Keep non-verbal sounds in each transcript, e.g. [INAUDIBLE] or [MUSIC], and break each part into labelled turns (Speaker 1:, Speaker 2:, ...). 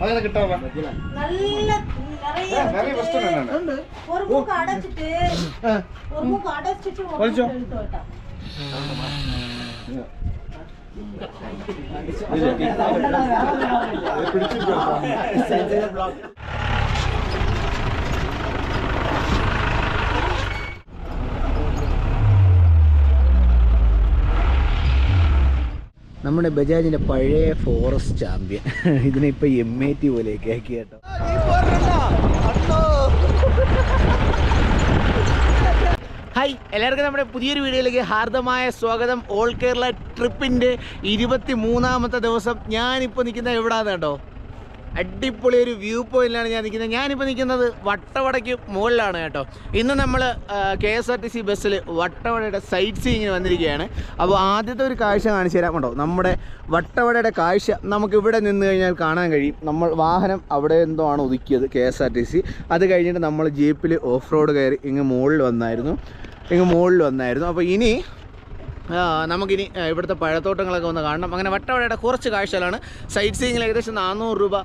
Speaker 1: അങ്ങനെ കിട്ടാവാ
Speaker 2: நல்ல நிறைய
Speaker 1: நிறைய ஃபர்ஸ்ட் என்னென்ன
Speaker 2: ஒரு மூக்கு அடைச்சிட்டு ஒரு மூக்கு அடைச்சிட்டு ஒரு
Speaker 1: கொஞ்சம்.
Speaker 2: மூக்கு
Speaker 3: നമ്മുടെ ബജാജിന്റെ പഴയ ഫോറസ്റ്റ് ചാമ്പ്യൻ. ഇതിനെ ഇപ്പൊ എം എ ടി പോലെയൊക്കെ ആക്കി കേട്ടോ. ഹായ് എല്ലാവർക്കും നമ്മുടെ പുതിയൊരു വീഡിയോയിലേക്ക് ഹാർദമായ സ്വാഗതം. ഓൾ കേരള ട്രിപ്പിന്റെ ഇരുപത്തി മൂന്നാമത്തെ ദിവസം ഞാനിപ്പോൾ നിൽക്കുന്ന എവിടാന്ന് കേട്ടോ അടിപൊളി ഒരു വ്യൂ പോയിന്റിലാണ് ഞാൻ നിൽക്കുന്നത്. ഞാനിപ്പോൾ നിൽക്കുന്നത് വട്ടവടയ്ക്ക് മുകളിലാണ് കേട്ടോ. ഇന്ന് നമ്മൾ K S R T C ബസ്സിൽ വട്ടവടയുടെ സൈറ്റ് സീയിങ്ങിന് വന്നിരിക്കുകയാണ്. അപ്പോൾ ആദ്യത്തെ ഒരു കാഴ്ച കാണിച്ചു തരാം കേട്ടോ. നമ്മുടെ വട്ടവടയുടെ കാഴ്ച നമുക്ക് ഇവിടെ നിന്ന് കഴിഞ്ഞാൽ കാണാൻ കഴിയും. നമ്മൾ വാഹനം അവിടെ എന്തോ ആണ് ഒതുക്കിയത് K S R T C അത് കഴിഞ്ഞിട്ട് നമ്മൾ ജീപ്പിൽ ഓഫ് റോഡ് കയറി ഇങ്ങ് മുകളിൽ വന്നായിരുന്നു. ഇങ്ങ് മുകളിൽ വന്നായിരുന്നു. അപ്പോൾ ഇനി നമുക്കിനി ഇവിടുത്തെ പഴത്തോട്ടങ്ങളൊക്കെ ഒന്ന് കാണണം. അങ്ങനെ വട്ടവടയുടെ കുറച്ച് കാഴ്ചകളാണ്. സൈറ്റ് സീയിങ്ങിൽ ഏകദേശം നാനൂറ് രൂപ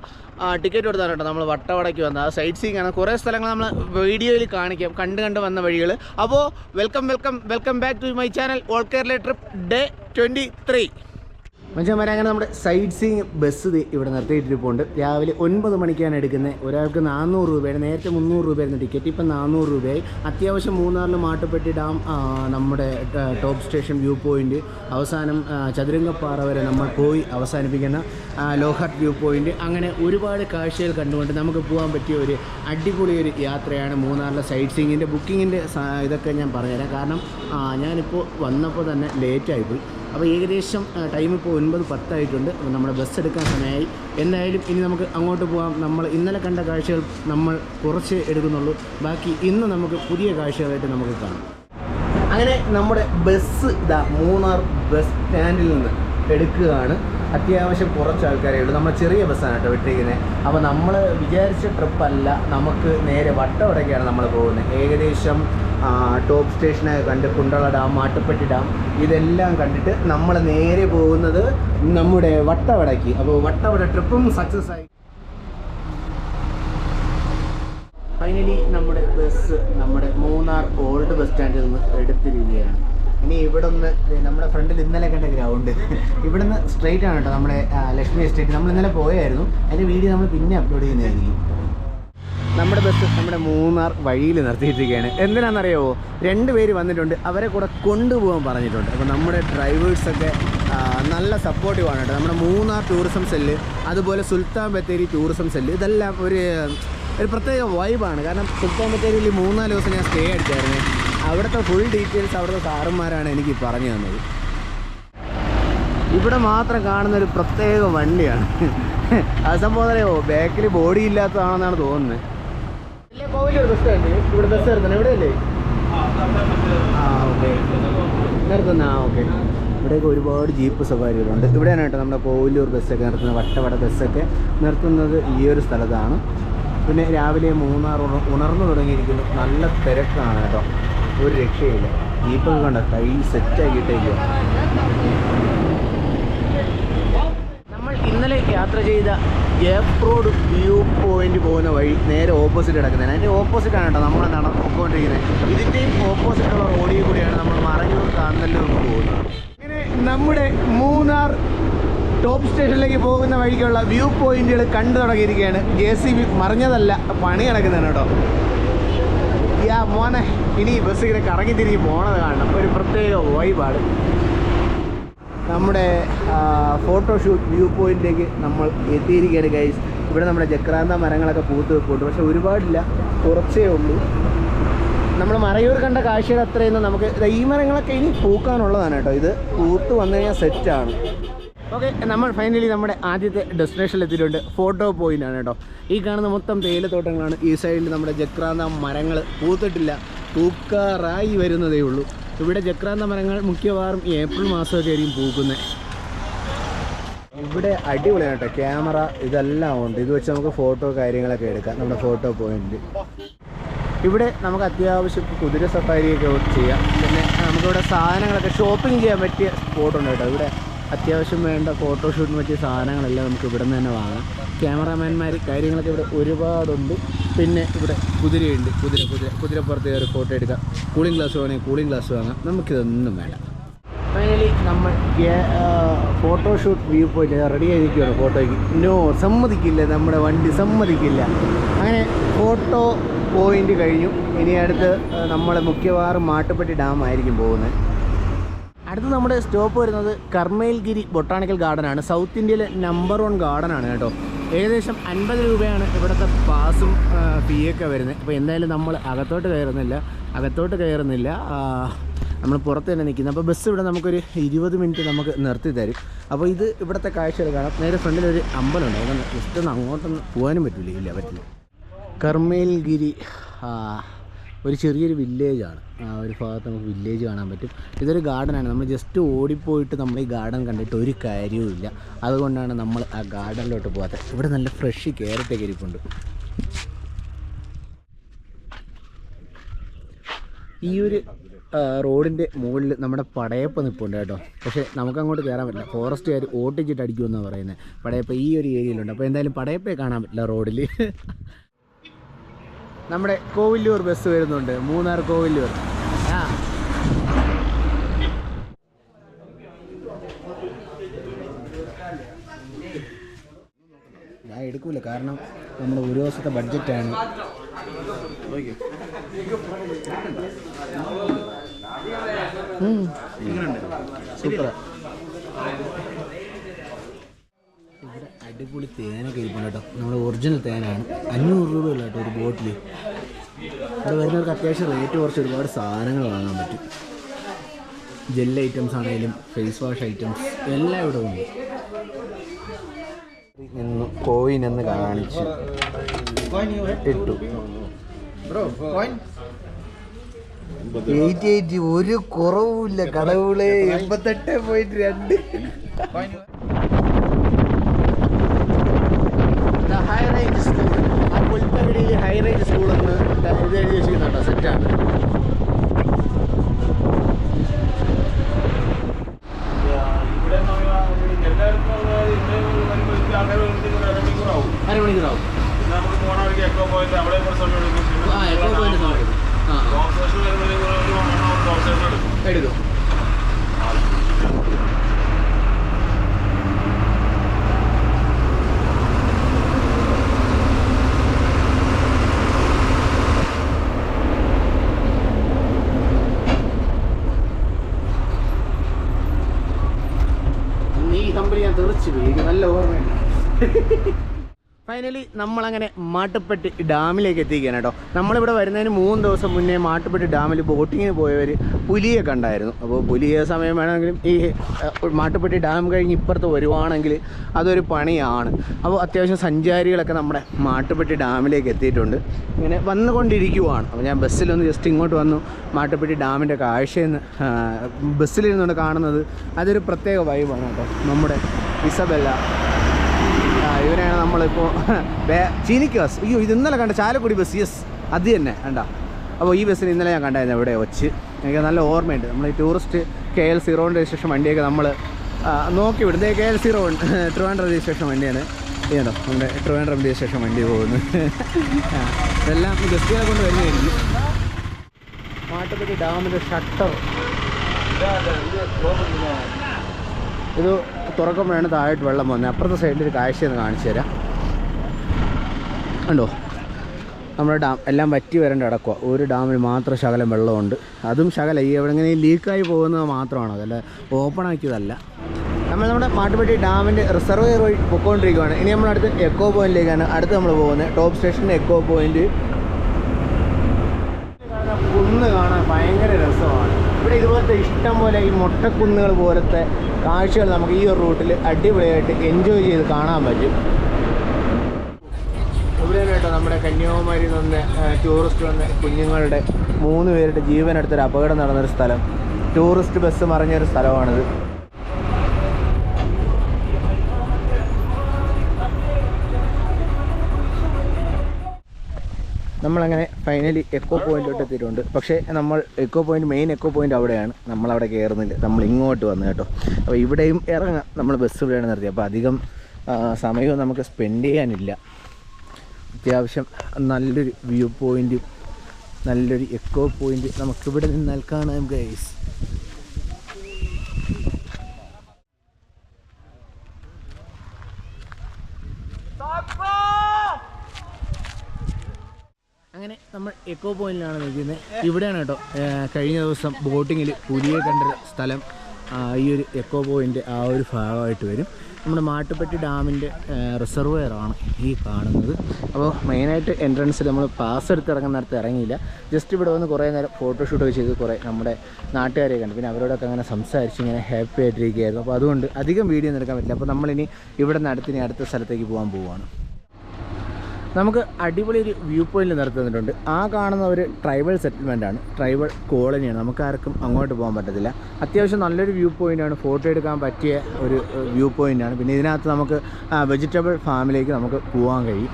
Speaker 3: ടിക്കറ്റ് കൊടുത്താണ് കേട്ടോ നമ്മൾ വട്ടവടയ്ക്ക് വന്നത് സൈറ്റ് സീയിങ് ആണ്. കുറേ സ്ഥലങ്ങൾ നമ്മൾ വീഡിയോയിൽ കാണിക്കാം കണ്ട് കണ്ട് വന്ന വഴികൾ അപ്പോൾ welcome welcome welcome back to my channel all Kerala trip day twenty മനുഷ്യന്മാരെ അങ്ങനെ നമ്മുടെ സൈറ്റ് സീയിങ് ബസ് ഇവിടെ നിർത്തിയിട്ടിട്ട് പോകുന്നുണ്ട് രാവിലെ ഒൻപത് മണിക്കാണ് എടുക്കുന്നത് ഒരാൾക്ക് നാനൂറ് രൂപയാണ് നേരത്തെ മുന്നൂറ് രൂപയായിരുന്നു ടിക്കറ്റ് ഇപ്പം നാനൂറ് രൂപയായി. അത്യാവശ്യം മൂന്നാറിൽ മാട്ടുപ്പെട്ടി ഡാം നമ്മുടെ ടോപ്പ് സ്റ്റേഷൻ വ്യൂ പോയിന്റ് അവസാനം ചതുരംഗപ്പാറ വരെ നമ്മൾ പോയി അവസാനിപ്പിക്കുന്ന ലോഹാർട്ട് വ്യൂ പോയിന്റ് അങ്ങനെ ഒരുപാട് കാഴ്ചകൾ കണ്ടുകൊണ്ട് നമുക്ക് പോകാൻ പറ്റിയ ഒരു അടിപൊളി ഒരു യാത്രയാണ് മൂന്നാറിലെ സൈറ്റ് സീയിങ്ങിന്റെ ബുക്കിങ്ങിന്റെ ഇതൊക്കെ ഞാൻ പറഞ്ഞുതരാം. കാരണം ഞാനിപ്പോൾ വന്നപ്പോൾ തന്നെ ലേറ്റായിപ്പോയി അപ്പോൾ ഏകദേശം ടൈം ഇപ്പോൾ ഒൻപത് പത്തായിട്ടുണ്ട്. അപ്പോൾ നമ്മുടെ ബസ് എടുക്കാൻ സമയമായി. എന്തായാലും ഇനി നമുക്ക് അങ്ങോട്ട് പോകാം നമ്മൾ ഇന്നലെ കണ്ട കാഴ്ചകൾ നമ്മൾ കുറച്ച് എടുക്കുന്നുള്ളൂ. ബാക്കി ഇന്ന് നമുക്ക് പുതിയ കാഴ്ചകളായിട്ട് നമുക്ക് കാണാം. അങ്ങനെ നമ്മുടെ ബസ് ഇതാ മൂന്നാർ ബസ് സ്റ്റാൻഡിൽ നിന്ന് എടുക്കുകയാണ്. അത്യാവശ്യം കുറച്ച് ആൾക്കാരേ ഉള്ളൂ. നമ്മൾ ചെറിയ ബസ്സാണ് കേട്ടോ വിട്ടിരിക്കുന്നത് അപ്പോൾ നമ്മൾ വിചാരിച്ച ട്രിപ്പല്ല നമുക്ക് നേരെ വട്ടവടക്കാണ് നമ്മൾ പോകുന്നത്. ഏകദേശം ടോപ്പ് സ്റ്റേഷനൊക്കെ കണ്ട് കുണ്ടള ഡാം മാട്ടുപ്പെട്ടി ഡാം ഇതെല്ലാം കണ്ടിട്ട് നമ്മൾ നേരെ പോകുന്നത് നമ്മുടെ വട്ടവടയ്ക്ക്. അപ്പോൾ വട്ടവട ട്രിപ്പും സക്സസ് ആയി. ഫൈനലി നമ്മുടെ ബസ് നമ്മുടെ മൂന്നാർ ഓൾഡ് ബസ് സ്റ്റാൻഡിൽ നിന്ന് എടുത്തിരിക്കുകയാണ്. ഇനി ഇവിടെ നിന്ന് നമ്മുടെ ഫ്രണ്ടിൽ ഇന്നലെ കണ്ട ഗ്രൗണ്ട് ഇവിടുന്ന് സ്ട്രെയിറ്റ് ആണ് കേട്ടോ നമ്മുടെ ലക്ഷ്മി എസ്റ്റേറ്റ് നമ്മൾ ഇന്നലെ പോയായിരുന്നു. അതിന്റെ വീഡിയോ നമ്മൾ പിന്നെ അപ്ലോഡ് ചെയ്യുന്നതായിരിക്കും. നമ്മുടെ ബസ് നമ്മുടെ മൂന്നാർ വഴിയിൽ നിർത്തിയിട്ടിരിക്കുകയാണ് എന്തിനാണെന്നറിയാവോ? രണ്ട് പേര് വന്നിട്ടുണ്ട്. അവരെ കൂടെ കൊണ്ടുപോകാൻ പറഞ്ഞിട്ടുണ്ട്. അപ്പോൾ നമ്മുടെ ഡ്രൈവേഴ്സൊക്കെ നല്ല സപ്പോർട്ടീവ് ആണ് കേട്ടോ. നമ്മുടെ മൂന്നാർ ടൂറിസം സെല്ല് അതുപോലെ സുൽത്താൻ ബത്തേരി ടൂറിസം സെല്ല് ഇതെല്ലാം ഒരു ഒരു പ്രത്യേക വൈബാണ് കാരണം സുൽത്താൻ ബത്തേരിയിൽ മൂന്നാൽ ദിവസം ഞാൻ സ്റ്റേ അടിച്ചായിരുന്നു അവിടുത്തെ ഫുൾ ഡീറ്റെയിൽസ് അവിടുത്തെ സാറന്മാരാണ് എനിക്ക് പറഞ്ഞു തന്നത്. ഇവിടെ മാത്രം കാണുന്ന ഒരു പ്രത്യേക വണ്ടിയാണ്. അറിയോ ബാക്കിൽ ബോഡി ഇല്ലാത്തതാണെന്നാണ് തോന്നുന്നത്. വലിയ കോവിലൊരു ബസ് ഉണ്ട് ഇവിടെ ബസ് നിർത്തണം. ഇവിടെ അല്ലേ ആ ഓക്കെ. നിർത്തുന്ന ആ ഓക്കെ. ഇവിടെയൊക്കെ ഒരുപാട് ജീപ്പ് സവാരികളുണ്ട്. ഇവിടെയാണ് കേട്ടോ നമ്മുടെ കോവിലൂർ ബസ്സൊക്കെ നിർത്തുന്നത് വട്ടവട ബസ്സൊക്കെ നിർത്തുന്നത് ഈ ഒരു സ്ഥലത്താണ്. പിന്നെ രാവിലെ മൂന്നാർ ഉണ- ഉണർന്നു തുടങ്ങിയിരിക്കുന്നു. നല്ല തിരക്കാണ് കേട്ടോ. ഒരു രക്ഷയില്ല. ജീപ്പൊക്കെ കണ്ട കൈ സെറ്റാക്കിയിട്ടേക്കോ നമ്മൾ ഇന്നലെ യാത്ര ചെയ്ത എഫ് റോഡ് വ്യൂ പോയിന്റ് പോകുന്ന വഴി നേരെ ഓപ്പോസിറ്റ് കിടക്കുന്നത്. അതിന്റെ ഓപ്പോസിറ്റ് ആണ് കേട്ടോ നമ്മൾ നടന്നുകൊണ്ടിരിക്കുന്നത് ഇതിന്റെയും ഓപ്പോസിറ്റുള്ള റോഡിൽ കൂടിയാണ് നമ്മൾ മറയൂർ കാന്തല്ലൂർക്ക് പോകുന്നത്. ഇങ്ങനെ നമ്മുടെ മൂന്നാർ ടോപ്പ് സ്റ്റേഷനിലേക്ക് പോകുന്ന വഴിക്കുള്ള വ്യൂ പോയിന്റുകൾ കണ്ടു തുടങ്ങിയിരിക്കുകയാണ്. ജെ സി ബി മറിഞ്ഞതല്ല പണി കിടക്കുന്നതാണ് കേട്ടോ. യാ മോനെ ഇനി ബസ് ഇങ്ങനെ കറങ്ങി തിരിഞ്ഞ് പോണത് കാണണം. ഒരു പ്രത്യേക വൈബാണ് നമ്മുടെ ഫോട്ടോഷൂട്ട് വ്യൂ പോയിന്റിലേക്ക് നമ്മൾ എത്തിയിരിക്കുകയാണ് ഗൈസ് ഇവിടെ നമ്മുടെ ജക്രാന്ത മരങ്ങളൊക്കെ പൂത്ത് വെക്കുന്നുണ്ട് പക്ഷെ ഒരുപാടില്ല. കുറച്ചേ ഉള്ളൂ. നമ്മൾ മറയൂർ കണ്ട കാഴ്ചയുടെ അത്രയൊന്നും നമുക്ക് ഈ മരങ്ങളൊക്കെ ഇനി പൂക്കാനുള്ളതാണ് കേട്ടോ. ഇത് പൂത്ത് വന്നു കഴിഞ്ഞാൽ സെറ്റാണ് ഓക്കെ നമ്മൾ ഫൈനലി നമ്മുടെ ആദ്യത്തെ ഡെസ്റ്റിനേഷനിൽ എത്തിയിട്ടുണ്ട്. ഫോട്ടോ പോയിന്റ് ആണ് കേട്ടോ. ഈ കാണുന്ന മൊത്തം തേയിലത്തോട്ടങ്ങളാണ്. ഈ സൈഡിൽ നമ്മുടെ ജക്രാന്ത മരങ്ങൾ പൂത്തിട്ടില്ല. പൂക്കാറായി വരുന്നതേ ഉള്ളൂ. ഇവിടെ ചക്രാന്ത മരങ്ങൾ മിക്കവാറും ഏപ്രിൽ മാസമൊക്കെ ആയിരിക്കും പൂക്കുന്നത്. ഇവിടെ അടിപൊളിയാണ് കേട്ടോ. ക്യാമറ ഇതെല്ലാം ഉണ്ട്. ഇത് വെച്ച് നമുക്ക് ഫോട്ടോ കാര്യങ്ങളൊക്കെ എടുക്കാം. നമ്മുടെ ഫോട്ടോ പോയിന്റ് ഇവിടെ നമുക്ക് അത്യാവശ്യം കുതിര സഫാരിയൊക്കെ ചെയ്യാം. പിന്നെ നമുക്കിവിടെ സാധനങ്ങളൊക്കെ ഷോപ്പിംഗ് ചെയ്യാൻ പറ്റിയ സ്പോട്ടുണ്ട് കേട്ടോ. ഇവിടെ അത്യാവശ്യം വേണ്ട ഫോട്ടോഷൂട്ടിന് പറ്റിയ സാധനങ്ങളെല്ലാം നമുക്ക് ഇവിടെ നിന്ന് തന്നെ വാങ്ങാം. ക്യാമറാമാൻമാർ കാര്യങ്ങളൊക്കെ ഇവിടെ ഒരുപാടുണ്ട്. പിന്നെ ഇവിടെ കുതിരയുണ്ട്. കുതിര കുതിര കുതിരപ്പുറത്ത് കയറി ഫോട്ടോ എടുക്കാം. കൂളിംഗ് ഗ്ലാസ് വേണമെങ്കിൽ കൂളിംഗ് ഗ്ലാസ് വാങ്ങാം. നമുക്കിതൊന്നും വേണ്ട. ഫൈനലി നമ്മൾ ഫോട്ടോഷൂട്ട് വ്യൂ പോയിന്റ് റെഡി ആയിരിക്കുകയാണ് ഫോട്ടോയ്ക്ക് നോ സമ്മതിക്കില്ല. നമ്മുടെ വണ്ടി സമ്മതിക്കില്ല. അങ്ങനെ ഫോട്ടോ പോയിന്റ് കഴിഞ്ഞു. ഇനി അടുത്ത് നമ്മൾ മിക്കവാറും മാട്ടുപ്പെട്ടി ഡാം ആയിരിക്കും പോകുന്നത്. അടുത്ത് നമ്മുടെ സ്റ്റോപ്പ് വരുന്നത് കർമ്മയിൽഗിരി ബൊട്ടാണിക്കൽ ഗാർഡൻ ആണ് സൗത്ത് ഇന്ത്യയിലെ നമ്പർ വൺ ഗാർഡൻ ആണ് കേട്ടോ. ഏകദേശം അൻപത് രൂപയാണ് ഇവിടുത്തെ പാസും ഫീയൊക്കെ വരുന്നത്. അപ്പോൾ എന്തായാലും നമ്മൾ അകത്തോട്ട് കയറുന്നില്ല. അകത്തോട്ട് കയറുന്നില്ല. നമ്മൾ പുറത്ത് തന്നെ നിൽക്കുന്നത് അപ്പോൾ ബസ് ഇവിടെ നമുക്കൊരു ഇരുപത് മിനിറ്റ് നമുക്ക് നിർത്തി തരും. അപ്പോൾ ഇത് ഇവിടുത്തെ കാഴ്ചകൾ കാണാം. നേരെ ഫ്രണ്ടിലൊരു അമ്പലമുണ്ട് അവിടെ ജസ്റ്റ് ഒന്ന് അങ്ങോട്ടൊന്നും പോകാനും പറ്റില്ല ഇല്ല പറ്റില്ല. കർമ്മയിൽഗിരി ഒരു ചെറിയൊരു വില്ലേജാണ് ആ ഒരു ഭാഗത്ത് നമുക്ക് വില്ലേജ് കാണാൻ പറ്റും. ഇതൊരു ഗാർഡനാണ് നമ്മൾ ജസ്റ്റ് ഓടിപ്പോയിട്ട് നമ്മൾ ഈ ഗാർഡൻ കണ്ടിട്ട് ഒരു കാര്യവുമില്ല അതുകൊണ്ടാണ് നമ്മൾ ആ ഗാർഡനിലോട്ട് പോകാത്തത്. ഇവിടെ നല്ല ഫ്രഷ് കയറിട്ട് ഇരിപ്പുണ്ട്. ഈ ഒരു റോഡിന്റെ മുകളിൽ നമ്മുടെ പടയപ്പ നിൽപ്പുണ്ട് കേട്ടോ. പക്ഷേ നമുക്ക് അങ്ങോട്ട് കയറാൻ പറ്റില്ല. ഫോറസ്റ്റുകാർ ഓട്ടിച്ചിട്ട് അടിക്കുമെന്നാണ് പറയുന്നത് പടയപ്പ ഈ ഒരു ഏരിയയിലുണ്ട് അപ്പോൾ എന്തായാലും പടയപ്പേ കാണാൻ പറ്റില്ല റോഡിൽ [LAUGHS] നമ്മുടെ കോവില്ലൂർ ബസ് വരുന്നുണ്ട് മൂന്നാർ കോവില്ലൂർ. ആ. ഞാൻ എടുക്കൂല കാരണം നമ്മുടെ ഒരു ദിവസത്തെ ബഡ്ജറ്റാണ്. സൂപ്പർ ഇവിടെ അടിപൊളി തേനൊക്കെ ഇരിപ്പുണ്ട് കേട്ടോ. നമ്മുടെ ഒറിജിനൽ തേനാണ്. അഞ്ഞൂറ് രൂപയുള്ള കേട്ടോ ഒരു ബോട്ടിൽ ഇവിടെ വരുന്നവർക്ക് അത്യാവശ്യം റേറ്റ് കുറച്ച് ഒരുപാട് സാധനങ്ങൾ വാങ്ങാൻ പറ്റും. ജെൽ ഐറ്റംസ് ആണെങ്കിലും ഫേസ് വാഷ് ഐറ്റംസ് എല്ലാം ഇവിടെ ഉണ്ട്. നിന്ന് കോയിൻ എന്ന് കാണിച്ച് ഇട്ടു. എയ്റ്റി എയ്റ്റി ഒരു കുറവുമില്ല. കടവുകളെ എൺപത്തെട്ട് പോയിന്റ് രണ്ട് ഹൈ റേഞ്ച് സ്കൂൾ ആ പുൽപ്പകടിയിൽ സ്കൂളെന്ന് എഴുതി വെച്ചിരിക്കുന്നുണ്ടോ സെറ്റാണ് അരമണിക്കൂറാവും ആ എത്ര പോയിന്റ് സമയം ആ എടുക്കും നീ കമ്പനി ഞാൻ തെറിച്ചു പോയി എനിക്ക് നല്ല ഓർമ്മയുണ്ട് ഫൈനലി നമ്മളങ്ങനെ മാട്ടുപ്പെട്ടി ഡാമിലേക്ക് എത്തിക്കുകയാണ് കേട്ടോ. നമ്മളിവിടെ വരുന്നതിന് മൂന്ന് ദിവസം മുന്നേ മാട്ടുപ്പെട്ടി ഡാമിൽ ബോട്ടിങ്ങിന് പോയവർ പുലിയെ കണ്ടായിരുന്നു. അപ്പോൾ പുലിയെ സമയം വേണമെങ്കിലും ഈ മാട്ടുപ്പെട്ടി ഡാം കഴിഞ്ഞ് ഇപ്പുറത്ത് വരുവാണെങ്കിൽ അതൊരു പണിയാണ്. അപ്പോൾ അത്യാവശ്യം സഞ്ചാരികളൊക്കെ നമ്മുടെ മാട്ടുപ്പെട്ടി ഡാമിലേക്ക് എത്തിയിട്ടുണ്ട്. ഇങ്ങനെ വന്നുകൊണ്ടിരിക്കുവാണ്. അപ്പോൾ ഞാൻ ബസ്സിലൊന്ന് ജസ്റ്റ് ഇങ്ങോട്ട് വന്നു. മാട്ടുപ്പെട്ടി ഡാമിന്റെ കാഴ്ചയെന്ന് ബസ്സിലിരുന്നുകൊണ്ട് കാണുന്നത് അതൊരു പ്രത്യേക വൈബാണ് കേട്ടോ. നമ്മുടെ ഇസബെല്ല ഇവനെയാണ് നമ്മളിപ്പോൾ [LAUGHS] ചീനിക്ക് ബസ്. അയ്യോ ഇത് ഇന്നലെ കണ്ട ചാലക്കുടി ബസ്. യെസ് അത് തന്നെ. കണ്ട. അപ്പോൾ ഈ ബസ്സിന് ഇന്നലെ ഞാൻ കണ്ടായിരുന്നു ഇവിടെ വെച്ച് എനിക്ക് നല്ല ഓർമ്മയുണ്ട്. നമ്മൾ ഈ ടൂറിസ്റ്റ് കെ എൽ സീറോന്റെ രജിസ്ട്രേഷൻ വണ്ടിയൊക്കെ നമ്മൾ നോക്കി വിടുന്നത് K L zero [LAUGHS] Trivandrum registration വണ്ടിയാണ്. ഇതോ നമ്മുടെ ട്രിവാൻഡ്രം രജിസ്ട്രേഷൻ വണ്ടി പോകുന്നു. [LAUGHS] ഇതെല്ലാം ഇതെല്ലാം ഗസ്റ്റുകളെ കൊണ്ട് വരുന്നതായിരിക്കും. മാട്ടുപ്പെട്ടി ഡാമിന്റെ ഷട്ടർ. ഇത് തുറക്കുമ്പോഴാണ് താഴോട്ട് വെള്ളം വന്നത് അപ്പുറത്തെ സൈഡിൽ ഒരു കാഴ്ച ഒന്ന് കാണിച്ചു തരാം. ഉണ്ടോ നമ്മുടെ ഡാം എല്ലാം വറ്റി വരേണ്ട അടക്കുക ഒരു ഡാമിൽ മാത്രം ശകലം വെള്ളമുണ്ട്. അതും ശകലം ഈ എവിടെ ഇങ്ങനെ ലീക്കായി പോകുന്നത് മാത്രമാണ്? അതല്ല ഓപ്പൺ ആക്കിയതല്ല. നമ്മൾ നമ്മുടെ പാട്ടുപെട്ടി ഡാമിന്റെ റിസർവയർ വഴി പൊക്കോണ്ടിരിക്കുകയാണ് ഇനി നമ്മൾ അടുത്ത് എക്കോ പോയിന്റിലേക്കാണ് അടുത്ത് നമ്മൾ പോകുന്നത്. ടോപ്പ് സ്റ്റേഷന്റെ എക്കോ പോയിന്റ് കുന്ന് കാണാൻ ഭയങ്കര രസമാണ്. ഇവിടെ ഇതുപോലത്തെ ഇഷ്ടം പോലെ ഈ മൊട്ടക്കുന്നുകൾ പോലത്തെ കാഴ്ചകൾ നമുക്ക് ഈ ഒരു റൂട്ടിൽ അടിപൊളിയായിട്ട് എൻജോയ് ചെയ്ത് കാണാൻ പറ്റും. ഇവിടെയാണ് കേട്ടോ നമ്മുടെ കന്യാകുമാരിയിൽ നിന്ന് ടൂറിസ്റ്റ് വന്ന് കുഞ്ഞുങ്ങളുടെ മൂന്ന് പേരുടെ ജീവനെടുത്തൊരു അപകടം നടന്നൊരു സ്ഥലം. ടൂറിസ്റ്റ് ബസ് മറിഞ്ഞൊരു സ്ഥലമാണിത്. നമ്മളങ്ങനെ ഫൈനലി എക്കോ പോയിന്റിലോട്ട് എത്തിയിട്ടുണ്ട്. പക്ഷേ നമ്മൾ echo point main echo point അവിടെയാണ്. നമ്മൾ അവിടെ കയറുന്നില്ല നമ്മൾ ഇങ്ങോട്ട് വന്നു കേട്ടോ. അപ്പോൾ ഇവിടെയും ഇറങ്ങാം. നമ്മൾ ബസ് ഇവിടെയാണ് നിർത്തിയത്. അപ്പോൾ അധികം സമയവും നമുക്ക് സ്പെൻഡ് ചെയ്യാനില്ല. അത്യാവശ്യം നല്ലൊരു വ്യൂ പോയിന്റും നല്ലൊരു എക്കോ പോയിന്റ് നമുക്കിവിടെ നിന്നാൽ കാണാം ഗൈസ് അങ്ങനെ നമ്മൾ എക്കോ പോയിന്റിലാണ് നിൽക്കുന്നത്. ഇവിടെയാണ് കേട്ടോ കഴിഞ്ഞ ദിവസം ബോട്ടിങ്ങിൽ പുലിയെ കണ്ട സ്ഥലം. ഈ ഒരു എക്കോ പോയിന്റ് ആ ഒരു ഭാഗമായിട്ട് വരും. നമ്മുടെ മാട്ടുപ്പെട്ടി ഡാമിന്റെ റിസർവെയറാണ് ഈ കാണുന്നത്. അപ്പോൾ മെയിനായിട്ട് എൻട്രൻസിൽ നമ്മൾ പാസ് എടുത്ത് ഇറങ്ങുന്ന നേരത്ത് ഇറങ്ങിയില്ല. ജസ്റ്റ് ഇവിടെ വന്ന് കുറേ നേരം ഫോട്ടോഷൂട്ടൊക്കെ ചെയ്ത് കുറേ നമ്മുടെ നാട്ടുകാരെ കണ്ടു. പിന്നെ അവരോടൊക്കെ അങ്ങനെ സംസാരിച്ച് ഇങ്ങനെ ഹാപ്പി ആയിട്ടിരിക്കുകയായിരുന്നു. അപ്പോൾ അതുകൊണ്ട് അധികം വീഡിയോ ഒന്നും എടുക്കാൻ പറ്റില്ല. അപ്പോൾ നമ്മളിനി ഇവിടെ നിന്ന് അടുത്തിനി അടുത്ത സ്ഥലത്തേക്ക് പോകാൻ പോവുകയാണ്. നമുക്ക് അടിപൊളി ഒരു വ്യൂ പോയിന്റ് നിർത്തി തന്നിട്ടുണ്ട്. ആ കാണുന്ന ഒരു ട്രൈബൽ സെറ്റിൽമെന്റ് ആണ്. ട്രൈബൽ കോളനിയാണ് നമുക്ക് ആർക്കും അങ്ങോട്ട് പോകാൻ പറ്റത്തില്ല. അത്യാവശ്യം നല്ലൊരു വ്യൂ പോയിന്റാണ് ഫോട്ടോ എടുക്കാൻ പറ്റിയ ഒരു വ്യൂ പോയിന്റാണ് പിന്നെ ഇതിനകത്ത് നമുക്ക് വെജിറ്റബിൾ ഫാമിലേക്ക് നമുക്ക് പോകാൻ കഴിയും.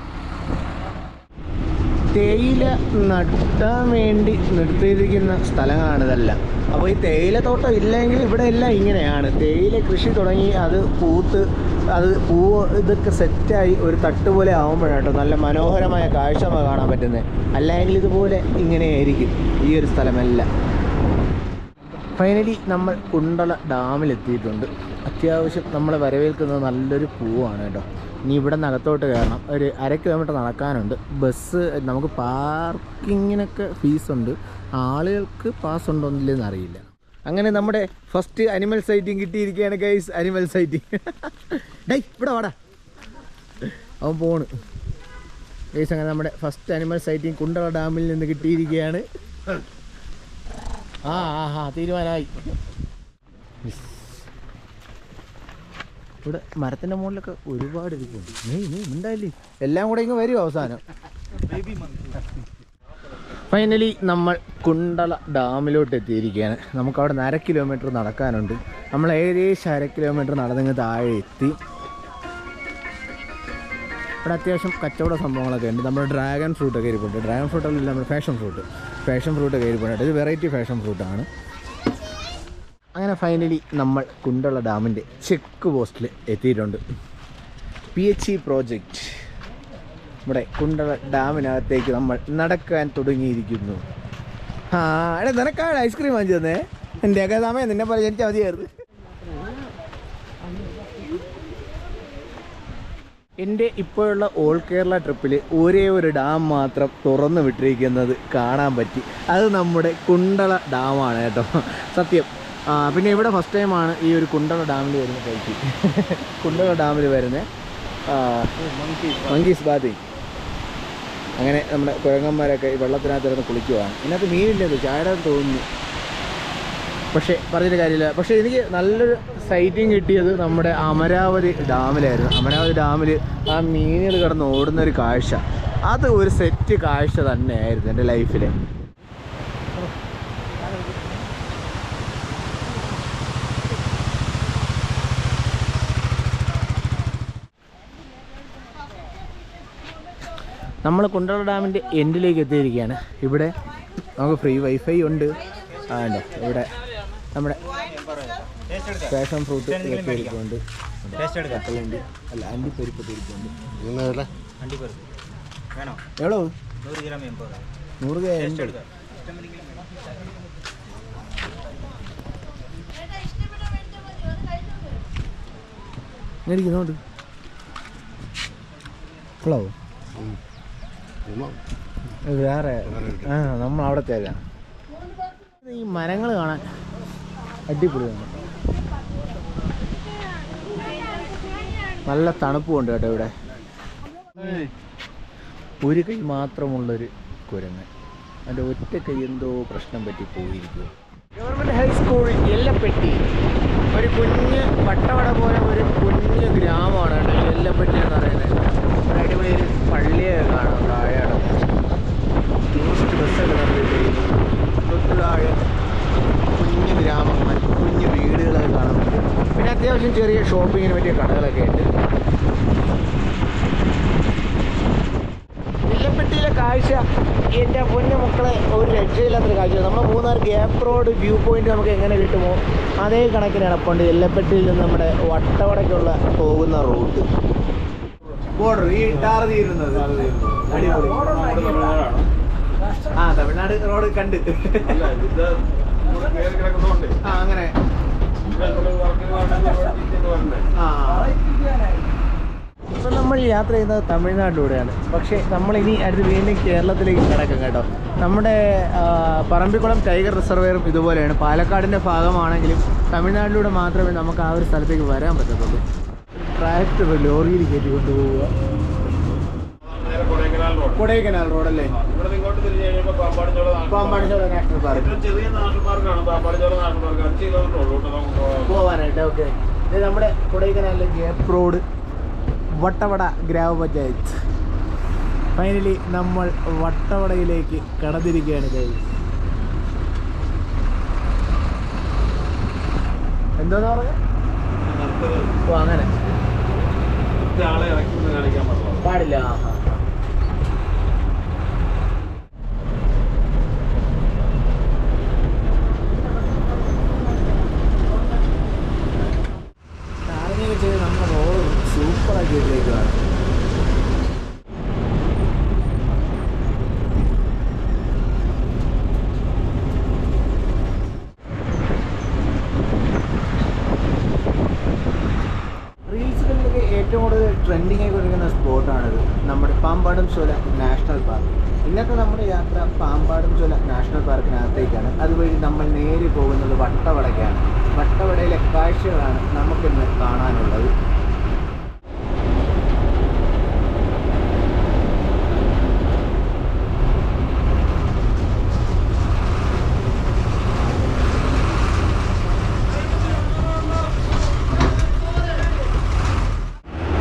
Speaker 3: തേയില നട്ടാൻ വേണ്ടി നിർത്തിയിരിക്കുന്ന സ്ഥലങ്ങളാണ് ഇതെല്ലാം അപ്പോൾ ഈ തേയില തോട്ടം ഇല്ലെങ്കിൽ ഇവിടെ എല്ലാം ഇങ്ങനെയാണ്. തേയില കൃഷി തുടങ്ങി അത് പൂത്ത് അത് പൂവ് ഇതൊക്കെ സെറ്റായി ഒരു തട്ട് പോലെ ആകുമ്പോഴാട്ടോ നല്ല മനോഹരമായ കാഴ്ച കാണാൻ പറ്റുന്നത്. അല്ലെങ്കിൽ ഇതുപോലെ ഇങ്ങനെയായിരിക്കും ഈ ഒരു സ്ഥലമെല്ലാം. ഫൈനലി നമ്മൾ കുണ്ടള ഡാമിലെത്തിയിട്ടുണ്ട് അത്യാവശ്യം നമ്മളെ വരവേൽക്കുന്നത് നല്ലൊരു പൂവാണ് കേട്ടോ. ഇനി ഇവിടെ നിന്നകത്തോട്ട് കയറണം. ഒരു അര കിലോമീറ്റർ നടക്കാനുണ്ട്. ബസ് നമുക്ക് പാർക്കിങ്ങിനൊക്കെ ഫീസുണ്ട് ആളുകൾക്ക് പാസ് ഉണ്ടോ എന്നില്ലെന്ന് അറിയില്ല. അങ്ങനെ നമ്മുടെ ഫസ്റ്റ് അനിമൽ സൈറ്റിംഗ് കിട്ടിയിരിക്കുകയാണ് ഗൈസ് അനിമൽ സൈറ്റിംഗ് ഡൈ ഇവിടെ വാടാ. അവൻ പോണ്. ഗൈസ് അങ്ങനെ നമ്മുടെ ഫസ്റ്റ് അനിമൽ സൈറ്റിംഗ് കുണ്ടള ഡാമിൽ നിന്ന് കിട്ടിയിരിക്കുകയാണ്. ആ ആ ആ തീരുമാനമായി. ഇവിടെ മരത്തിന്റെ മുകളിലൊക്കെ ഒരുപാട് ഇരിക്കുന്നുണ്ട് എല്ലാം കൂടെ ഇങ്ങ് വരും അവസാനം. ഫൈനലി നമ്മൾ കുണ്ടള ഡാമിലോട്ട് എത്തിയിരിക്കുകയാണ്. നമുക്കവിടെ നിന്ന് അര കിലോമീറ്റർ നടക്കാനുണ്ട്. നമ്മൾ ഏകദേശം അര കിലോമീറ്റർ നടന്നിങ്ങ് താഴെ എത്തി. ഇവിടെ അത്യാവശ്യം കച്ചവട സംഭവങ്ങളൊക്കെ ഉണ്ട്. നമ്മുടെ ഡ്രാഗൺ ഫ്രൂട്ടൊക്കെ ഇരിപ്പുണ്ട്. ഡ്രാഗൺ ഫ്രൂട്ടല്ല നമ്മുടെ ഫാഷൻ ഫ്രൂട്ട് ഫാഷൻ ഫ്രൂട്ട് കയറി പോകണം ഇത് വെറൈറ്റി ഫാഷൻ ഫ്രൂട്ടാണ് അങ്ങനെ ഫൈനലി നമ്മൾ കുണ്ടള ഡാമിന്റെ ചെക്ക് പോസ്റ്റിൽ എത്തിയിട്ടുണ്ട്. പി എച്ച് ഇ പ്രോജക്റ്റ് നമ്മുടെ കുണ്ടള ഡാമിനകത്തേക്ക് നമ്മൾ നടക്കാൻ തുടങ്ങിയിരിക്കുന്നു. ആ എടാ നിനക്കാണ് ഐസ്ക്രീം വാങ്ങിച്ചു തന്നേ? എന്റെയൊക്കെ സമയം നിന്നെ പോലെ ജനിച്ചാൽ മതിയായിരുന്നു. എന്റെ ഇപ്പോഴുള്ള ഓൾ കേരള ട്രിപ്പിൽ ഒരേ ഒരു ഡാം മാത്രം തുറന്നു വിട്ടിരിക്കുന്നത് കാണാൻ പറ്റി. അത് നമ്മുടെ കുണ്ടള ഡാമാണ് കേട്ടോ. സത്യം. പിന്നെ ഇവിടെ ഫസ്റ്റ് ടൈമാണ് ഈ ഒരു കുണ്ടള ഡാമിൽ വരുന്ന കഴിച്ച് കുണ്ടള ഡാമിൽ വരുന്ന മങ്കീസ് ബാതി അങ്ങനെ നമ്മുടെ കുരങ്ങന്മാരൊക്കെ ഈ വെള്ളത്തിനകത്ത് ഇരുന്ന് കുളിക്കുവാണ്. ഇതിനകത്ത് മീനില്ലത് ചാടാൻ തോന്നുന്നു. പക്ഷേ പറഞ്ഞിട്ട് കാര്യമില്ല. പക്ഷേ എനിക്ക് നല്ലൊരു സൈറ്റിങ് കിട്ടിയത് നമ്മുടെ അമരാവതി ഡാമിലായിരുന്നു. അമരാവതി ഡാമിൽ ആ മീനുകൾ കിടന്ന് ഓടുന്ന ഒരു കാഴ്ച. അത് ഒരു സെറ്റ് കാഴ്ച തന്നെയായിരുന്നു എന്റെ ലൈഫിൽ നമ്മൾ കുണ്ടള ഡാമിന്റെ എൻഡിലേക്ക് എത്തിയിരിക്കുകയാണ്. ഇവിടെ നമുക്ക് ഫ്രീ വൈഫൈ ഉണ്ട്. ആ ഉണ്ടോ ഇവിടെ നമ്മുടെ പാഷൻ ഫ്രൂട്ട് ഇതൊക്കെ ഇരിക്കുന്നുണ്ട് കപ്പലുണ്ട്. അല്ല അണ്ടിപ്പരിപ്പൊക്കെ ഇരിക്കുന്നുണ്ട് എവ്വളോ? നൂറ് രൂപ. ഇരിക്കുന്നോണ്ട് ഫ്ലോ വേറെ. ആ നമ്മൾ ഈ മരങ്ങൾ കാണാൻ അടിപൊളിയാണ് നല്ല തണുപ്പുണ്ട് കേട്ടോ ഇവിടെ. ഒരു കൈ മാത്രമുള്ളൊരു കുരങ്ങ്. അതിന്റെ ഒറ്റ കൈ എന്തോ പ്രശ്നം പറ്റി പോയിരിക്കും ഗവൺമെന്റ് ഹൈസ്കൂൾ എല്ലപ്പെട്ടി. ഒരു കുഞ്ഞ് വട്ടവട പോലെ ഒരു കുഞ്ഞ് ഗ്രാമമാണ് കേട്ടോ എല്ലപ്പെട്ടി എന്ന് പറയുന്നത്. അടിപൊളി ഒരു പള്ളിയെ കാണാം താഴെയാണ് ടൂറിസ്റ്റ് ബസ്സൊക്കെ നടന്നിട്ട് തൊട്ട് താഴെ കുഞ്ഞ് ഗ്രാമങ്ങൾ കുഞ്ഞു വീടുകളൊക്കെ കാണാൻ പറ്റും. പിന്നെ അത്യാവശ്യം ചെറിയ ഷോപ്പിങ്ങിന് പറ്റിയ കടകളൊക്കെ ഉണ്ട്. വില്ലപ്പെട്ടിയിലെ കാഴ്ച എന്റെ പൊന്നു മക്കളെ ഒരു രക്ഷയില്ലാത്തൊരു കാഴ്ച നമ്മൾ Munnar gap road view point നമുക്ക് എങ്ങനെ കിട്ടുമോ അതേ കണക്കിനാണ് പണ്ട് എല്ലപ്പെട്ടിയിൽ നിന്ന് നമ്മുടെ വട്ടവടയ്ക്കുള്ള പോകുന്ന റൂട്ട് ബോർഡർ ഈ ടാർ അടിപൊളി. ആ തമിഴ്നാട് റോഡ് കണ്ട് ആ അങ്ങനെ. ഇപ്പൊ നമ്മൾ യാത്ര ചെയ്യുന്നത് തമിഴ്നാട്ടിലൂടെയാണ്. പക്ഷേ ഇനി അടുത്ത് വീണ്ടും കേരളത്തിലേക്ക് കിടക്കും കേട്ടോ. നമ്മുടെ പറമ്പിക്കുളം ടൈഗർ റിസർവയറും ഇതുപോലെയാണ്. പാലക്കാടിന്റെ ഭാഗമാണെങ്കിലും തമിഴ്നാട്ടിലൂടെ മാത്രമേ നമുക്ക് ആ ഒരു സ്ഥലത്തേക്ക് വരാൻ പറ്റത്തുള്ളൂ. ട്രാക്ടർ ലോറിയിൽ കയറ്റി കൊണ്ടുപോവുക. കൊടൈക്കനാൽ റോഡല്ലേ? പാമ്പാടിച്ചോള നാഷണൽ പാർക്ക്
Speaker 1: ചെറിയ നാഷണൽ പാർക്കാണ് പാമ്പാടിച്ചോല നാഷണൽ പാർക്ക് അഞ്ച് കിലോമീറ്റർ ഉള്ളൂ കേട്ടോ നമുക്ക് പോകാൻ.
Speaker 3: പോവാനായിട്ട് ഓക്കെ. ഇത് നമ്മുടെ കൊടൈക്കനാലിലെ ഗ്യാപ്പ് റോഡ് വട്ടവട ഗ്രാമപഞ്ചായത്ത് ഫൈനലി നമ്മൾ വട്ടവടയിലേക്ക് കടന്നിരിക്കുകയാണ് കൈ എന്താന്ന്
Speaker 1: പറഞ്ഞത്
Speaker 3: ഓ അങ്ങനെ. പാടില്ല ആ, ആ. ടാറിങ്ങൊക്കെ ചെയ്ത് നമ്മുടെ റോഡ് ഇട്ടേക്കുവാണ് റീൽസുകളിലൊക്കെ ഏറ്റവും കൂടുതൽ ട്രെൻഡിങ് ആയി കൊണ്ടിരിക്കുന്ന സ്പോട്ടാണിത്. നമ്മുടെ പാമ്പാടും ചോല നാഷണൽ പാർക്ക്. ഇന്നത്തെ നമ്മുടെ യാത്ര പാമ്പാടും ചോല നാഷണൽ പാർക്കിനകത്തേക്കാണ്. അതുവഴി നമ്മൾ നേരെ പോകുന്നത് വട്ടവടയ്ക്കാണ്. വട്ടവടയിലെ കാഴ്ചകളാണ് നമുക്കിന്ന് കാണാനുള്ളത്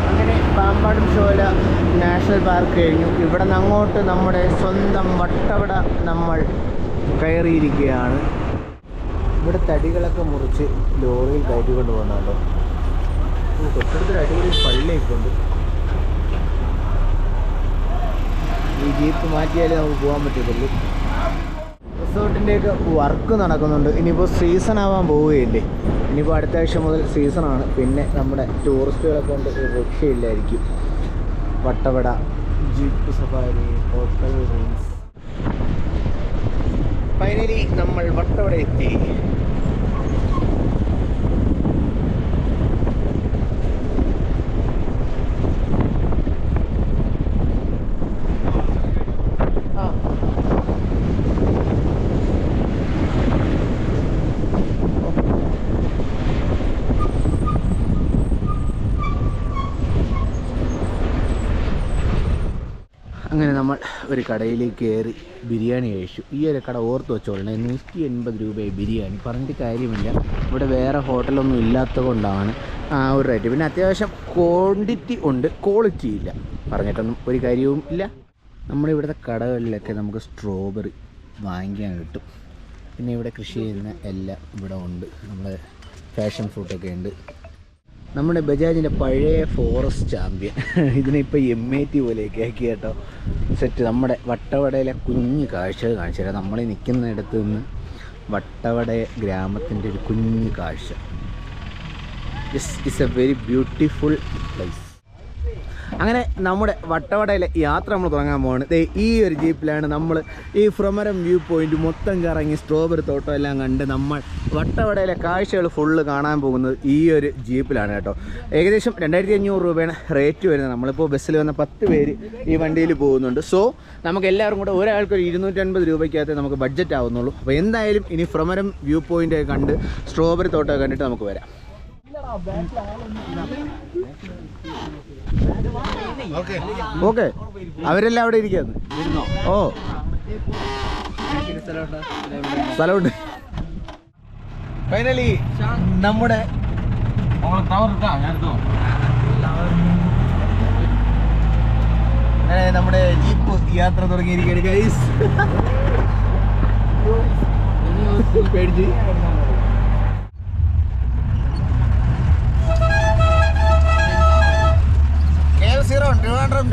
Speaker 3: അങ്ങനെ പാമ്പാടും ചോല നാഷണൽ പാർക്ക് കഴിഞ്ഞു ഇവിടെ നിന്ന് അങ്ങോട്ട് നമ്മുടെ സ്വന്തം വട്ടവട നമ്മൾ കയറിയിരിക്കുകയാണ്. ഇവിടെ തടികളൊക്കെ മുറിച്ച് ലോറിയിൽ കയറ്റി കൊണ്ട് പോകുന്നുണ്ടോ തൊട്ടടുത്തൊരു അടിപൊളി പള്ളിയൊക്കെ ഈ ജീപ്പ് മാറ്റിയാലേ നമുക്ക് പോകാൻ പറ്റത്തുള്ളൂ. റിസോർട്ടിന്റെയൊക്കെ വർക്ക് നടക്കുന്നുണ്ട്. ഇനിയിപ്പോൾ സീസൺ ആവാൻ പോവുകയില്ലേ? ഇനിയിപ്പോൾ അടുത്ത ആഴ്ച മുതൽ സീസണാണ് പിന്നെ നമ്മുടെ ടൂറിസ്റ്റുകളെ കൊണ്ട് രക്ഷയില്ലായിരിക്കും. Vattavada. Jeep safari hotel rooms finally നമ്മൾ വട്ടവട എത്തി ആ അങ്ങനെ നമ്മൾ ഒരു കടയിലേക്ക് കയറി ബിരിയാണി കഴിച്ചു. ഈ ഒരു കട ഓർത്ത് വെച്ചോളണേ നൂറ്റി എൺപത് രൂപയായി ബിരിയാണി. പറഞ്ഞിട്ട് കാര്യമില്ല. ഇവിടെ വേറെ ഹോട്ടലൊന്നും ഇല്ലാത്തത് കൊണ്ടാണ് ആ ഒരു റേറ്റ് പിന്നെ അത്യാവശ്യം ക്വാണ്ടിറ്റി ഉണ്ട് ക്വാളിറ്റി ഇല്ല. പറഞ്ഞിട്ടൊന്നും ഒരു കാര്യവും ഇല്ല. നമ്മുടെ ഇവിടുത്തെ കടകളിലൊക്കെ നമുക്ക് സ്ട്രോബെറി വാങ്ങിക്കാൻ കിട്ടും. പിന്നെ ഇവിടെ കൃഷി ചെയ്യുന്ന എല്ലാം ഇവിടെ ഉണ്ട്. നമ്മൾ ഫാഷൻ ഫ്രൂട്ടൊക്കെ ഉണ്ട്. നമ്മുടെ ബജാജിന്റെ പഴയ ഫോറസ്റ്റ് ചാമ്പ്യൻ. [LAUGHS] ഇതിനെ ഇപ്പോൾ എം എ ടി പോലെയൊക്കെ ആക്കി കേട്ടോ. സെറ്റ് നമ്മുടെ വട്ടവടയിലെ കുഞ്ഞു കാഴ്ചകൾ കാണിച്ചു തരാം. നമ്മൾ നിൽക്കുന്നിടത്ത് നിന്ന് വട്ടവട ഗ്രാമത്തിന്റെ ഒരു കുഞ്ഞു കാഴ്ച. This is a very beautiful place അങ്ങനെ നമ്മുടെ വട്ടവടയിലെ യാത്ര നമ്മൾ തുടങ്ങാൻ പോവാണ്. ദേ ഈ ഒരു ജീപ്പിലാണ് നമ്മൾ ഈ ഫ്രമരം വ്യൂ പോയിന്റ് മൊത്തം കറങ്ങി സ്ട്രോബെറി തോട്ടം എല്ലാം കണ്ട് നമ്മൾ വട്ടവടയിലെ കാഴ്ചകൾ ഫുള്ള് കാണാൻ പോകുന്നത് ഈ ഒരു ജീപ്പിലാണ് കേട്ടോ. ഏകദേശം രണ്ടായിരത്തി അഞ്ഞൂറ് രൂപയാണ് റേറ്റ് വരുന്നത്. നമ്മളിപ്പോൾ ബസ്സിൽ വന്ന പത്ത് പേര് ഈ വണ്ടിയിൽ പോകുന്നുണ്ട്. സോ നമുക്ക് എല്ലാവർക്കും കൂടെ ഒരാൾക്ക് ഒരു ഇരുന്നൂറ്റൻപത് രൂപയ്ക്കകത്ത് നമുക്ക് ബഡ്ജറ്റ് ആവുന്നുള്ളൂ. അപ്പോൾ എന്തായാലും ഇനി ഫ്രമരം വ്യൂ പോയിന്റ് കണ്ട് സ്ട്രോബെറി തോട്ടമൊക്കെ കണ്ടിട്ട് നമുക്ക് വരാം. ഓക്കെ. അവരെല്ലാം അവിടെ ഇരിക്കുന്നു. ഓ. സ്ഥലമുണ്ട്. ഫൈനലി നമ്മുടെ നമ്മുടെ ജീപ്പ് യാത്ര തുടങ്ങിയിരിക്കുകയാണ് ഗൈസ് പേടിച്ച്. കെ എൽ സീറോ ട്രിവാൻഡ്രം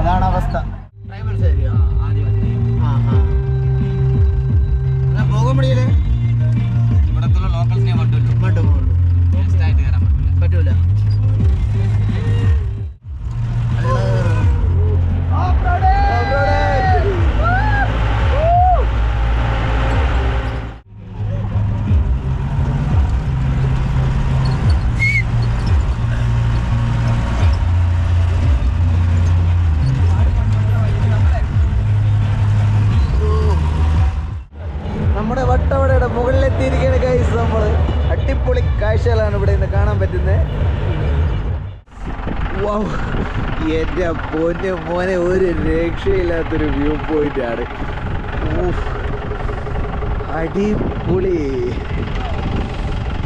Speaker 3: അതാണ് അവസ്ഥ. പൊന്നെ മോനെ ഒരു രക്ഷയില്ലാത്തൊരു വ്യൂ ഊഫ്. അടിപൊളി.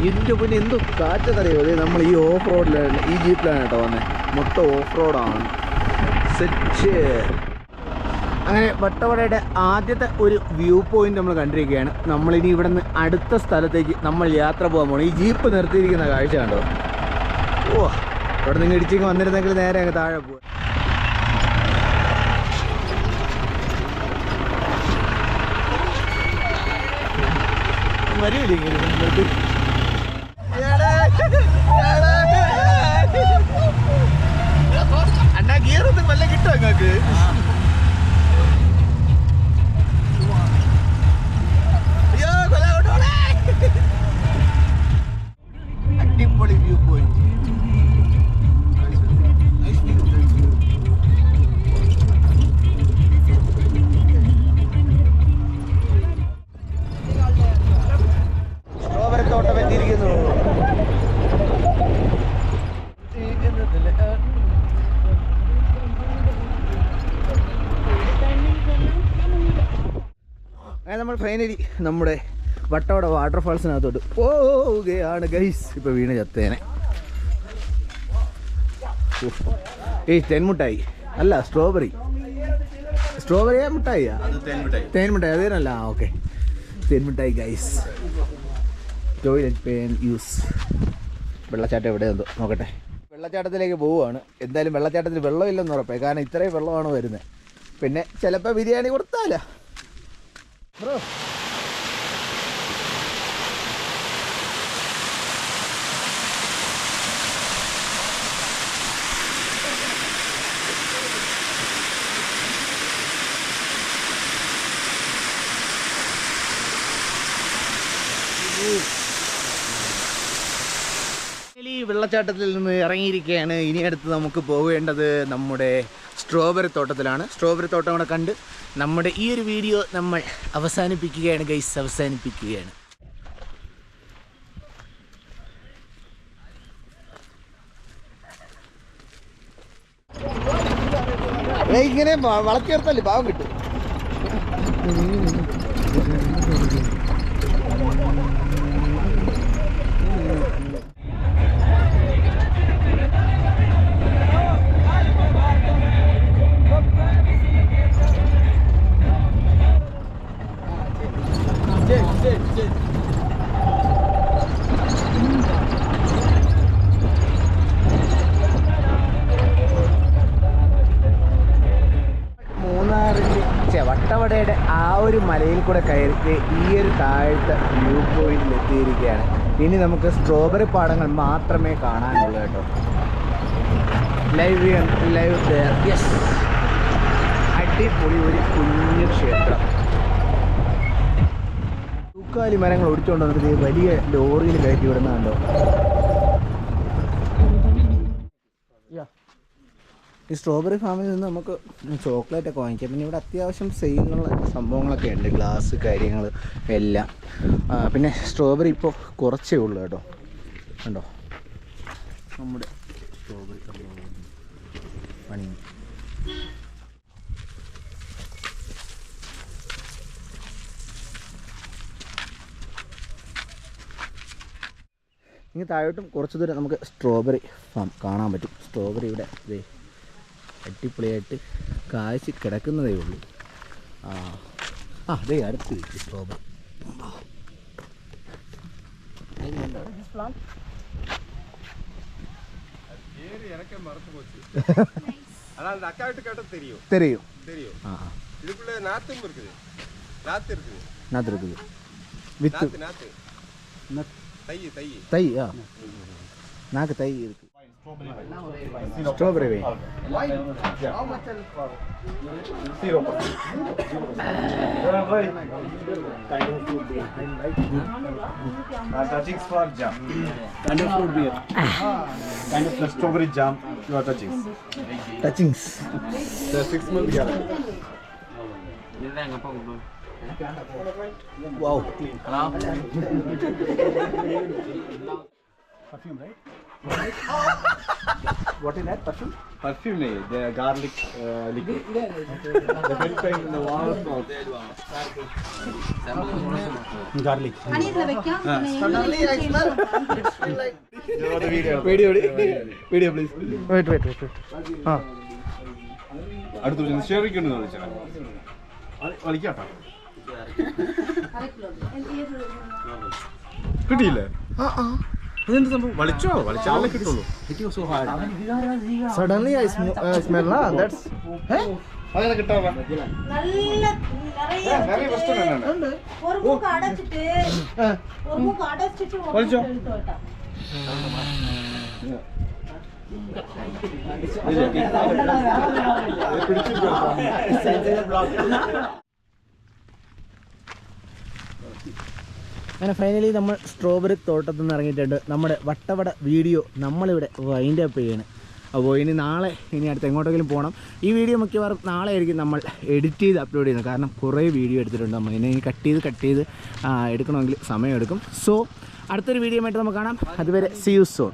Speaker 3: എന്റെ മുന്നിൽ എന്തോ കാറ്റെന്നറിയോ? അതെ നമ്മൾ ഈ ഓഫ് റോഡിലാണ് ഈ ജീപ്പിലാണ് കേട്ടോ വന്നത് മൊത്തം ഓഫ് റോഡാണ് സെറ്റ് അങ്ങനെ വട്ടവടയുടെ ആദ്യത്തെ ഒരു വ്യൂ പോയിന്റ് നമ്മൾ കണ്ടിരിക്കുകയാണ്. നമ്മളിനി ഇവിടെ നിന്ന് അടുത്ത സ്ഥലത്തേക്ക് നമ്മൾ യാത്ര പോകാൻ പോകണം ഈ ജീപ്പ് നിർത്തിയിരിക്കുന്ന കാഴ്ച കണ്ടോ? ഓ ഇവിടെ നിന്ന് ഇടിച്ചേക്ക് വന്നിരുന്നെങ്കിൽ നേരെ അങ്ങ് താഴെ പോകും എടാ. അണ്ണാ ഗിയർ ഒന്നും വല്ല കിട്ടുമോ നിങ്ങൾക്ക് ഫൈനലി നമ്മുടെ വട്ടവട വാട്ടർഫാൾസിനകത്തോട്ട് പോവുകയാണ് ഗൈസ്. ഇപ്പൊ വീണ് ചത്തേനെ. ഏയ് തെൻമുട്ടായി. അല്ല സ്ട്രോബെറി. സ്ട്രോബെറിയാ മുട്ടായിയാ? തേൻമുട്ടായി. അതേനല്ല ആ ഓക്കെ. തേൻമുട്ടായി ഗൈസ്. ടോയ്ലറ്റ് പെയിൻ യൂസ് വെള്ളച്ചാട്ടം എവിടെ എന്തോ നോക്കട്ടെ. വെള്ളച്ചാട്ടത്തിലേക്ക് പോവുകയാണ്. എന്തായാലും വെള്ളച്ചാട്ടത്തിൽ വെള്ളമില്ലെന്ന് ഉറപ്പേ കാരണം ഇത്രയും വെള്ളമാണ് വരുന്നത്. പിന്നെ ചിലപ്പോൾ ബിരിയാണി കൊടുത്താലോ. ബ്രോ വെള്ളച്ചാട്ടത്തിൽ നിന്ന് ഇറങ്ങിയിരിക്കുകയാണ്. ഇനി അടുത്ത് നമുക്ക് പോകേണ്ടത് നമ്മുടെ സ്ട്രോബെറി തോട്ടത്തിലാണ്. സ്ട്രോബെറി തോട്ടം കൂടെ കണ്ട് നമ്മുടെ ഈ ഒരു വീഡിയോ നമ്മൾ അവസാനിപ്പിക്കുകയാണ് ഗൈസ് അവസാനിപ്പിക്കുകയാണ്. ഇങ്ങനെ വളർത്തിയർത്തല്ലേ പാവം കിട്ടും. ഇനി നമുക്ക് സ്ട്രോബെറി പാടങ്ങൾ മാത്രമേ കാണാനുള്ളൂ കേട്ടോ. ലൈവ് ലൈവ് യെസ് അടിപൊളി ഒരു കുഞ്ഞു ക്ഷേത്രം. തൂക്കാലി മരങ്ങൾ ഒടിച്ചുകൊണ്ട് വന്നിട്ട് വലിയ ലോറിയിൽ കയറ്റി വിടുന്നുണ്ടോ ഈ സ്ട്രോബെറി ഫാമിൽ നിന്ന് നമുക്ക് ചോക്ലേറ്റ് ഒക്കെ വാങ്ങിക്കാം. പിന്നെ ഇവിടെ അത്യാവശ്യം സെയിലുള്ള സംഭവങ്ങളൊക്കെ ഉണ്ട്. ഗ്ലാസ് കാര്യങ്ങൾ എല്ലാം. പിന്നെ സ്ട്രോബെറി ഇപ്പോൾ കുറച്ചേ ഉള്ളൂ കേട്ടോ. കണ്ടോ? നമ്മുടെ സ്ട്രോബെറി പണി ഇനി താഴോട്ടും കുറച്ച് ദൂരം നമുക്ക് സ്ട്രോബെറി ഫാം കാണാൻ പറ്റും. സ്ട്രോബെറി ഇവിടെ ദേ അടിപൊളിയായിട്ട് കാഴ്ച കിടക്കുന്നതേ ഉള്ളൂ ആ ആ അതേ അടുത്ത് വെച്ചു സ്ട്രോബെറി
Speaker 4: ஏறி எனக்கே மறந்து போச்சு ஆனா அந்த அக்கா வீட்டு கேட்ட தெரியும்
Speaker 3: தெரியும்
Speaker 4: தெரியும்
Speaker 3: ஆ
Speaker 4: இதுக்குள்ள நாத்தும் இருக்குது நாத்து இருக்குது
Speaker 3: நாத்து இருக்குது வித்து
Speaker 4: நாத்து நாத்து தை தை
Speaker 3: தை ஆ Strawberry. Why? Yeah. How much
Speaker 1: is for? Zero. Why? Kind of fruit beer. Touching for jam. Kind of fruit beer. Kind of strawberry jam. You are touching.
Speaker 3: Touchings.
Speaker 1: The six month guarantee.
Speaker 3: Wow. Hello.
Speaker 1: Perfume, right? What is that perfume? Perfume, nahi, the garlic uh, liquid. the milk time in the wall smoke. Garlic.
Speaker 2: അണി ഇതിൽ വെക്കാം like. Video,
Speaker 1: Video, video, please.
Speaker 3: Wait, wait wait wait ആ
Speaker 1: അടുത്ത് വിളിച്ച് നിക്ഷേപിക്കുന്നു വിളിച്ചാൽ വലിക്കാട്ടോ
Speaker 2: അര kilo ഏത്
Speaker 1: കിട്ടിയില്ലേ അതെന്ത് സംഭവം വലിച്ചോ വലിച്ചാലേ കിട്ടുള്ളൂ
Speaker 3: സഡൻലി ഐ സ്മെൽ ആ ദാറ്റ്സ്
Speaker 1: അങ്ങനെ കിട്ടാവാ
Speaker 2: நல்ல நிறைய
Speaker 1: நிறைய வஸ்து என்னென்ன?
Speaker 2: ஒரு மூக்கு அடைச்சிட்டு ஒரு மூக்கு அடைச்சிட்டு ஒரு
Speaker 1: வலிச்சோ? [LAUGHS]
Speaker 3: അങ്ങനെ ഫൈനലി നമ്മൾ സ്ട്രോബെറി തോട്ടത്തിൽ നിന്ന് ഇറങ്ങിയിട്ടുണ്ട്. നമ്മുടെ വട്ടവട വീഡിയോ നമ്മളിവിടെ വൈൻഡ് അപ്പ് ചെയ്യാണ്. അപ്പോൾ ഇനി നാളെ ഇനി അടുത്ത് എങ്ങോട്ടെങ്കിലും പോകണം ഈ വീഡിയോ മിക്കവാറും നാളെ ആയിരിക്കും നമ്മൾ എഡിറ്റ് ചെയ്ത് അപ്ലോഡ് ചെയ്യുന്നത്. കാരണം കുറേ വീഡിയോ എടുത്തിട്ടുണ്ട് നമ്മൾ. ഇനി കട്ട് ചെയ്ത് കട്ട് ചെയ്ത് എടുക്കണമെങ്കിൽ സമയമെടുക്കും. സോ അടുത്തൊരു വീഡിയോ ആയിട്ട് നമുക്ക് കാണാം. അതുവരെ സി യു സോൺ